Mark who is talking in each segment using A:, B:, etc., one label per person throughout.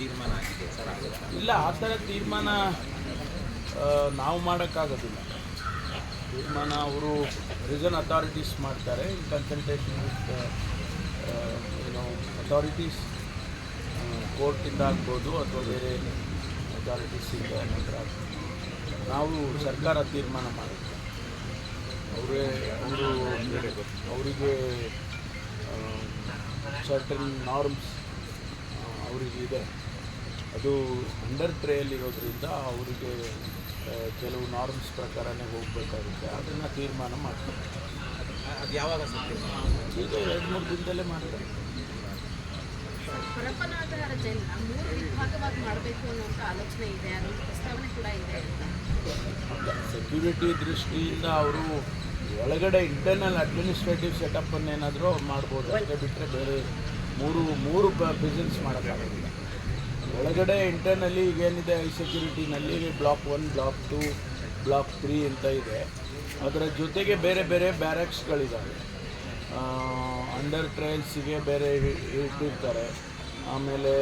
A: ತೀರ್ಮಾನ ಆಗಿದೆ.
B: ಇಲ್ಲ, ಆ ಥರ ತೀರ್ಮಾನ ನಾವು ಮಾಡೋಕ್ಕಾಗೋದಿಲ್ಲ. ತೀರ್ಮಾನ ಅವರು ರೀಸನ್ ಅಥಾರಿಟೀಸ್ ಮಾಡ್ತಾರೆ ಇನ್ ಕನ್ಸಲ್ಟೇಷನ್ ವಿತ್ ಏನೋ ಅಥಾರಿಟೀಸ್ ಕೋರ್ಟಿಂದ ಆಗ್ಬೋದು ಅಥವಾ ಬೇರೆ ಅಥಾರಿಟೀಸಿಂದ ನಂತರ ನಾವು ಸರ್ಕಾರ ತೀರ್ಮಾನ ಮಾಡುತ್ತೆ. ಅವರೇ, ಅವರು ಅವರಿಗೆ ಸರ್ಟನ್ ನಾರ್ಮ್ಸ್ ಅವರಿಗಿದೆ ಅದು ಅಂಡರ್ ಟ್ರೇಯಲ್ಲಿರೋದ್ರಿಂದ ಅವರಿಗೆ ಕೆಲವು ನಾರ್ಮ್ಸ್ ಪ್ರಕಾರನೇ ಹೋಗಬೇಕಾಗುತ್ತೆ. ಅದನ್ನು ತೀರ್ಮಾನ ಮಾಡ್ತಾರೆ.
A: ಅದು ಯಾವಾಗ?
B: ಈಗ ಎರಡು ಮೂರು ದಿನದಲ್ಲೇ ಮಾಡ್ತಾರೆ.
C: ಪರಪ್ಪನಾಗರ ಜೈಲನ್ನ ಮೂರು ವಿಭಾಗವಾಗಿ ಮಾಡಬೇಕು ಅನ್ನುವಂಥ ಆಲೋಚನೆ ಇದೆ ಅದೊಂದು ಪ್ರಸ್ತಾವನೆ ಕೂಡ ಇದೆ. ಅಂತ
B: ಸೆಕ್ಯೂರಿಟಿ ದೃಷ್ಟಿಯಿಂದ ಅವರು ಒಳಗಡೆ ಇಂಟರ್ನಲ್ ಅಡ್ಮಿನಿಸ್ಟ್ರೇಟಿವ್ ಸೆಟಪ್ ಏನಾದರೂ ಮಾಡ್ಬೋದು ಅಂತ ಬಿಟ್ಟರೆ ಬೇರೆ ಮೂರು ಮೂರು ಬಿಸ್ನೆಸ್ ಮಾಡೋಕ್ಕಾಗೋದಿಲ್ಲ ಒಳಗಡೆ ಇಂಟರ್ನಲ್ಲಿ ಈಗೇನಿದೆ ಐ ಸೆಕ್ಯೂರಿಟಿನಲ್ಲಿ block one block two block three ಅಂತ ಇದೆ. ಅದರ ಜೊತೆಗೆ ಬೇರೆ ಬೇರೆ ಬ್ಯಾರಕ್ಸ್ಗಳಿದ್ದಾವೆ ಅಂಡರ್ ಟ್ರಯಲ್ಸಿಗೆ ಬೇರೆ ಇಟ್ಟಿರ್ತಾರೆ ಆಮೇಲೆ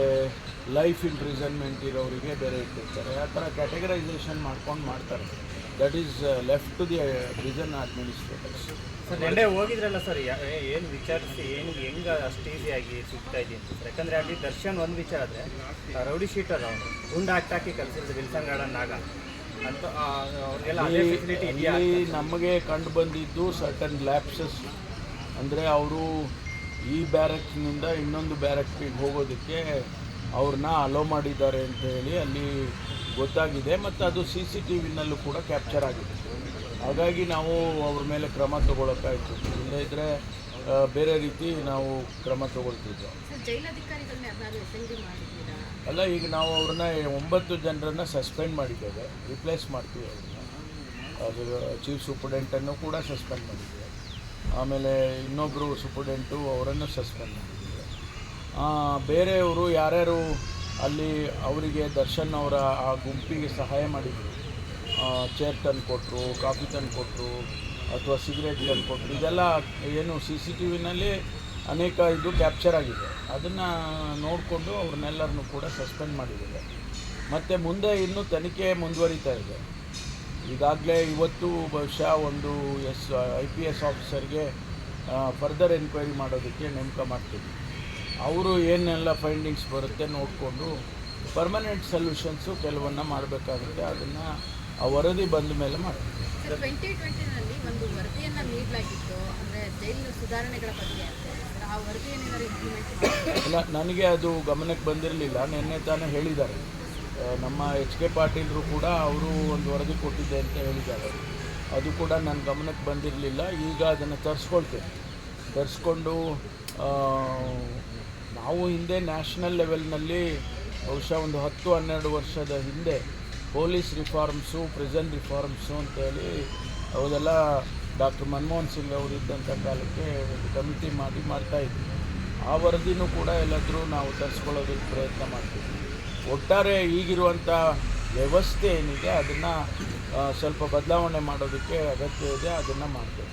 B: ಲೈಫ್ ಇಂಪ್ರಿಸನ್ಮೆಂಟ್ ಇರೋರಿಗೆ ಬೇರೆ ಇಟ್ಟಿರ್ತಾರೆ. ಆ ಥರ ಕ್ಯಾಟಗರೈಸೇಷನ್ ಮಾಡ್ಕೊಂಡು ಮಾಡ್ತಾರೆ. That is left to the prison administrators
D: sir ನೆನ್ನೆ ಹೋಗಿದ್ರಲ್ಲ ಸರ್ ಏನು ವಿಚಾರಿಸಿ ಏನು ಹೆಂಗೆ ಅಷ್ಟು ಈಸಿಯಾಗಿ ಸಿಗ್ತಾ ಇದೆ ಅಂತ ಯಾಕಂದರೆ ಅಲ್ಲಿ ದರ್ಶನ್ ಒಂದು ವಿಚಾರ ಆದರೆ ರೌಡಿ ಶೀಟರ್ ಅವನು ಗುಂಡು ಹಾಕಿ ಕಲಿಸಿದ್ರು ವಿಲ್ಸನ್ ಗಾರ್ಡನ್ ನಾಗ. ಅಂತ ಫೆಸಿಲಿಟಿ
B: ನಮಗೆ ಕಂಡು ಬಂದಿದ್ದು ಸರ್ಟನ್ ಲ್ಯಾಪ್ಸಸ್ ಅಂದರೆ ಅವರು ಈ ಬ್ಯಾರಕ್ನಿಂದ ಇನ್ನೊಂದು ಬ್ಯಾರಕ್ಗೆ ಹೋಗೋದಕ್ಕೆ ಅವ್ರನ್ನ ಅಲೋ ಮಾಡಿದ್ದಾರೆ ಅಂತ ಹೇಳಿ ಅಲ್ಲಿ ಗೊತ್ತಾಗಿದೆ. ಮತ್ತು ಅದು ಸಿ ಸಿ ಟಿ ವಿನಲ್ಲೂ ಕೂಡ ಕ್ಯಾಪ್ಚರ್ ಆಗಿದೆ. ಹಾಗಾಗಿ ನಾವು ಅವ್ರ ಮೇಲೆ ಕ್ರಮ ತಗೊಳಕ್ಕಾಯ್ತು. ಇಲ್ಲದೇ ಇದ್ದರೆ ಬೇರೆ ರೀತಿ ನಾವು ಕ್ರಮ
C: ಎನ್
B: ಅಲ್ಲ ಈಗ ನಾವು ಅವ್ರನ್ನ ಒಂಬತ್ತು ಜನರನ್ನು ಸಸ್ಪೆಂಡ್ ಮಾಡಿದ್ದೇವೆ. ರಿಪ್ಲೇಸ್ ಮಾಡ್ತೀವಿ ಅವ್ರನ್ನ. ಅದು ಚೀಫ್ ಸೂಪರ್ಡೆಂಟನ್ನು ಕೂಡ ಸಸ್ಪೆಂಡ್ ಮಾಡಿದ್ದೇವೆ. ಆಮೇಲೆ ಇನ್ನೊಬ್ಬರು ಸೂಪರ್ಡೆಂಟು ಅವರನ್ನು ಸಸ್ಪೆಂಡ್ ಮಾಡಿದ್ದಾರೆ ಬೇರೆಯವರು ಯಾರ್ಯಾರು ಅಲ್ಲಿ ಅವರಿಗೆ ದರ್ಶನ್ ಅವರ ಆ ಗುಂಪಿಗೆ ಸಹಾಯ ಮಾಡಿದರು. ಚೇರ್ ತಂದು ಕೊಟ್ಟರು ಕಾಫಿ ತಂದು ಕೊಟ್ಟರು ಅಥವಾ ಸಿಗರೇಟ್ ತಂದು ಕೊಟ್ಟರು ಇದೆಲ್ಲ ಏನು ಸಿ ಸಿ ಟಿ ವಿನಲ್ಲಿ ಅನೇಕ ಇದು ಕ್ಯಾಪ್ಚರ್ ಆಗಿದೆ. ಅದನ್ನು ನೋಡಿಕೊಂಡು ಅವ್ರನ್ನೆಲ್ಲರನ್ನೂ ಕೂಡ ಸಸ್ಪೆಂಡ್ ಮಾಡಿದ್ದಾರೆ. ಮತ್ತು ಮುಂದೆ ಇನ್ನೂ ತನಿಖೆ ಮುಂದುವರಿತಾ ಇದೆ. ಈಗಾಗಲೇ ಇವತ್ತು ಬಹುಶಃ ಒಂದು ಎಸ್ ಐ ಪಿ ಎಸ್ ಆಫೀಸರ್ಗೆ ಫರ್ದರ್ ಎನ್ಕ್ವೈರಿ ಮಾಡೋದಕ್ಕೆ ನೇಮಕ ಮಾಡ್ತೀವಿ. ಅವರು ಏನೆಲ್ಲ ಫೈಂಡಿಂಗ್ಸ್ ಬರುತ್ತೆ ನೋಡಿಕೊಂಡು ಪರ್ಮನೆಂಟ್ ಸೊಲ್ಯೂಷನ್ಸು ಕೆಲವನ್ನ ಮಾಡಬೇಕಾಗುತ್ತೆ ಅದನ್ನು ಆ ವರದಿ ಬಂದ ಮೇಲೆ ಮಾಡ್ತೀವಿ.
C: ಸರ್ ಟ್ವೆಂಟಿ ಟ್ವೆಂಟಿನಲ್ಲಿ ಒಂದು ವರದಿಯನ್ನು ನೀಡಲಾಗಿತ್ತು ಅಂದರೆ ಜೈಲು ಸುಧಾರಣೆಗಳ ಬಗ್ಗೆ ಅಂತ. ಆ ವರದಿಯನ್ನು ಇಂಪ್ಲಿಮೆಂಟ್ ಮಾಡಿ
B: ಇಲ್ಲ ನನಗೆ ಅದು ಗಮನಕ್ಕೆ ಬಂದಿರಲಿಲ್ಲ ನಿನ್ನೆ ತಾನೇ ಹೇಳಿದ್ದಾರೆ. ನಮ್ಮ ಎಚ್ ಕೆ ಪಾಟೀಲರು ಕೂಡ ಅವರು ಒಂದು ವರದಿ ಕೊಟ್ಟಿದ್ದೆ ಅಂತ ಹೇಳಿದ್ದಾರೆ. ಅದು ಕೂಡ ನನ್ನ ಗಮನಕ್ಕೆ ಬಂದಿರಲಿಲ್ಲ. ಈಗ ಅದನ್ನು ತರಿಸ್ಕೊಳ್ತೇನೆ. ತರಿಸ್ಕೊಂಡು ನಾವು ಹಿಂದೆ ನ್ಯಾಷನಲ್ ಲೆವೆಲ್ನಲ್ಲಿ ಬಹುಶಃ ಒಂದು ಹತ್ತು, ಹನ್ನೆರಡು ವರ್ಷದ ಹಿಂದೆ ಪೊಲೀಸ್ ರಿಫಾರ್ಮ್ಸು, ಪ್ರಿಸನ್ ರಿಫಾರ್ಮ್ಸು ಅಂತೇಳಿ ಅವೆಲ್ಲ ಡಾಕ್ಟರ್ ಮನಮೋಹನ್ ಸಿಂಗ್ ಅವರು ಇದ್ದಂಥ ಕಾಲಕ್ಕೆ ಒಂದು ಕಮಿಟಿ ಮಾಡಿ ಮಾಡ್ತಾಯಿದ್ವಿ ಆ ವರದಿನೂ ಕೂಡ ಎಲ್ಲಾದರೂ ನಾವು ತರಿಸ್ಕೊಳ್ಳೋದಕ್ಕೆ ಪ್ರಯತ್ನ ಮಾಡ್ತೀವಿ. ಒಟ್ಟಾರೆ ಈಗಿರುವಂಥ ವ್ಯವಸ್ಥೆ ಏನಿದೆ ಅದನ್ನು ಸ್ವಲ್ಪ ಬದಲಾವಣೆ ಮಾಡೋದಕ್ಕೆ ಅಗತ್ಯ ಇದೆ ಅದನ್ನು ಮಾಡ್ತೇವೆ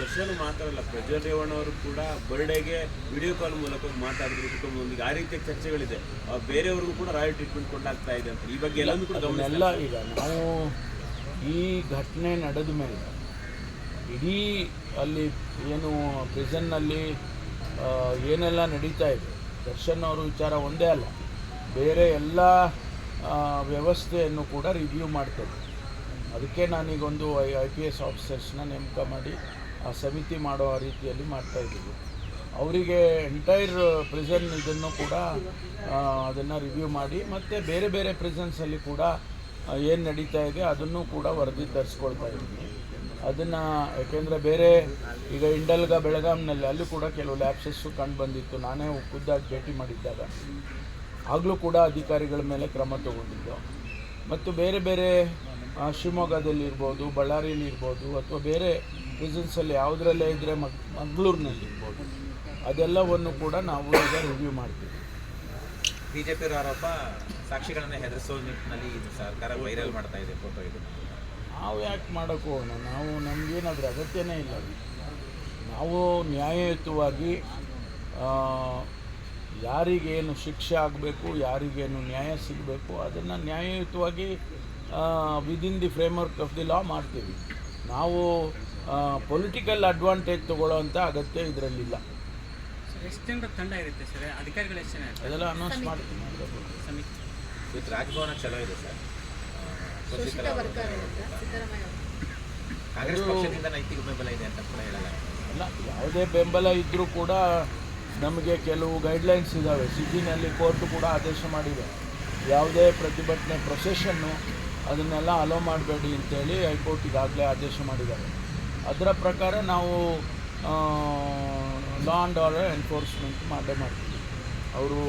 E: ದರ್ಶನ್ ಮಾತ್ರ ಅಲ್ಲ ಪ್ರಜ್ವಲ್ ರೇವಣ್ಣ ಅವರು ಕೂಡ ಬರ್ಡೇಗೆ ವಿಡಿಯೋ ಕಾಲ್ ಮೂಲಕ ಮಾತಾಡಿದ್ರು ಕುಟುಂಬದೊಂದಿಗೆ. ಆ ರೀತಿಯ ಚರ್ಚೆಗಳಿದೆ. ಬೇರೆಯವ್ರಿಗೂ ಕೂಡ ರಾಯಲ್ ಟ್ರೀಟ್ಮೆಂಟ್ ಕೊಡಲಾಗ್ತಾ ಇದೆ ಅಂತ. ಈ ಬಗ್ಗೆ ಎಲ್ಲನೂ ಕೂಡ ಗಮನ
B: ಈಗ ನಾವು ಈ ಘಟನೆ ನಡೆದ ಮೇಲೆ ಇಡೀ ಅಲ್ಲಿ ಏನು ಪ್ರಿಸನ್ನಲ್ಲಿ ಏನೆಲ್ಲ ನಡೀತಾ ಇದೆ ದರ್ಶನ್ ಅವರು ವಿಚಾರ ಒಂದೇ ಅಲ್ಲ. ಬೇರೆ ಎಲ್ಲ ವ್ಯವಸ್ಥೆಯನ್ನು ಕೂಡ ರಿವ್ಯೂ ಮಾಡ್ತೇವೆ. ಅದಕ್ಕೆ ನಾನೀಗೊಂದು ಐ ಐ ಪಿ ಎಸ್ ಆಫೀಸರ್ಸ್ನ ನೇಮಕ ಮಾಡಿ, ಆ ಸಮಿತಿ ಮಾಡೋ ರೀತಿಯಲ್ಲಿ ಮಾಡ್ತಾ ಇದ್ದೀವಿ. ಅವರಿಗೆ ಎಂಟೈರ್ ಪ್ರಿಸನ್ ಇದನ್ನು ಕೂಡ ಅದನ್ನು ರಿವ್ಯೂ ಮಾಡಿ, ಮತ್ತು ಬೇರೆ ಬೇರೆ ಪ್ರಿಸನ್ಸಲ್ಲಿ ಕೂಡ ಏನು ನಡೀತಾ ಇದೆ ಅದನ್ನು ಕೂಡ ವರದಿ ತರಿಸ್ಕೊಳ್ತಾ ಇದ್ದೀವಿ. ಅದನ್ನು, ಯಾಕೆಂದರೆ ಬೇರೆ, ಈಗ ಇಂಡಲ್ಗ, ಬೆಳಗಾಂನಲ್ಲಿ, ಅಲ್ಲೂ ಕೂಡ ಕೆಲವು ಲ್ಯಾಪ್ಸಸ್ಸು ಕಂಡು ಬಂದಿತ್ತು. ನಾನೇ ಖುದ್ದಾಗಿ ಭೇಟಿ ಮಾಡಿದ್ದಾಗ. ಆಗಲೂ ಕೂಡ ಅಧಿಕಾರಿಗಳ ಮೇಲೆ ಕ್ರಮ ತಗೊಂಡಿದ್ದು. ಮತ್ತು ಬೇರೆ ಬೇರೆ ಶಿವಮೊಗ್ಗದಲ್ಲಿರ್ಬೋದು ಬಳ್ಳಾರಿಯಲ್ಲಿ ಇರ್ಬೋದು ಅಥವಾ ಬೇರೆ ಪ್ರಿಸನ್ಸಲ್ಲಿ ಯಾವುದರಲ್ಲೇ ಇದ್ದರೆ ಮಗ್ ಮಂಗಳೂರಿನಲ್ಲಿರ್ಬೋದು ಅದೆಲ್ಲವನ್ನು ಕೂಡ ನಾವು ಈಗ ರಿವ್ಯೂ ಮಾಡ್ತೀವಿ.
A: ಬಿ ಜೆ ಪಿ ಆರೋಪ ಸಾಕ್ಷಿಗಳನ್ನು ಹೆದರಿಸೋ ನಿಟ್ಟಿನಲ್ಲಿ ಇದು ಸರ್ಕಾರ ವೈರಲ್ ಮಾಡ್ತಾ ಇದೆ ಫೋಟೋ ಇದು.
B: ನಾವು ಯಾಕೆ ಮಾಡೋಕ್ಕೂ ಹೋಗೋಣ? ನಾವು ನಮಗೇನಾದರೂ ಅಗತ್ಯನೇ ಇಲ್ಲ. ನಾವು ನ್ಯಾಯಯುತವಾಗಿ ಯಾರಿಗೇನು ಶಿಕ್ಷೆ ಆಗಬೇಕು ಯಾರಿಗೇನು ನ್ಯಾಯ ಸಿಗಬೇಕು ಅದನ್ನು ನ್ಯಾಯಯುತವಾಗಿ within the framework of the law ಮಾಡ್ತೀವಿ. ನಾವು ಪೊಲಿಟಿಕಲ್ ಅಡ್ವಾಂಟೇಜ್ ತೊಗೊಳ್ಳೋವಂಥ ಅಗತ್ಯ ಇದರಲ್ಲಿಲ್ಲ.
F: ತಂಡ ಇರುತ್ತೆ ಸರ್? ಅಧಿಕಾರಿಗಳು ಎಷ್ಟು ಜನ
B: ಅದೆಲ್ಲ ಅನೌನ್ಸ್ ಮಾಡ್ತೀನಿ
A: ವಿತ್ ರಾಜಭವನ ಚಲೋ ಇದೆ ಸರ್. ಕಾಂಗ್ರೆಸ್ ಪಕ್ಷದಿಂದ ನೈತಿಕ ಬೆಂಬಲ ಇದೆ ಅಂತ ಕೂಡ ಹೇಳಲ್ಲ.
B: ಅಲ್ಲ ಯಾವುದೇ ಬೆಂಬಲ ಇದ್ದರೂ ಕೂಡ ನಮಗೆ ಕೆಲವು ಗೈಡ್ಲೈನ್ಸ್ ಇದ್ದಾವೆ ಸಿಟಿನಲ್ಲಿ ಕೋರ್ಟ್ ಕೂಡ ಆದೇಶ ಮಾಡಿದೆ. ಯಾವುದೇ ಪ್ರತಿಭಟನೆ ಪ್ರೊಸೆಷನ್ನು ಅದನ್ನೆಲ್ಲ ಅಲೋ ಮಾಡಬೇಡಿ ಅಂತೇಳಿ ಹೈಕೋರ್ಟ್ ಈಗಾಗಲೇ ಆದೇಶ ಮಾಡಿದ್ದಾರೆ. ಅದರ ಪ್ರಕಾರ ನಾವು ಲಾ ಆ್ಯಂಡ್ ಆರ್ಡರ್ ಎನ್ಫೋರ್ಸ್ಮೆಂಟ್ ಮಾಡೇ ಮಾಡ್ತೀವಿ. ಅವರು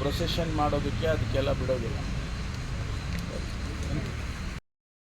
B: ಪ್ರೊಸೆಷನ್ ಮಾಡೋದಕ್ಕೆ ಅದಕ್ಕೆಲ್ಲ ಬಿಡೋದಿಲ್ಲ.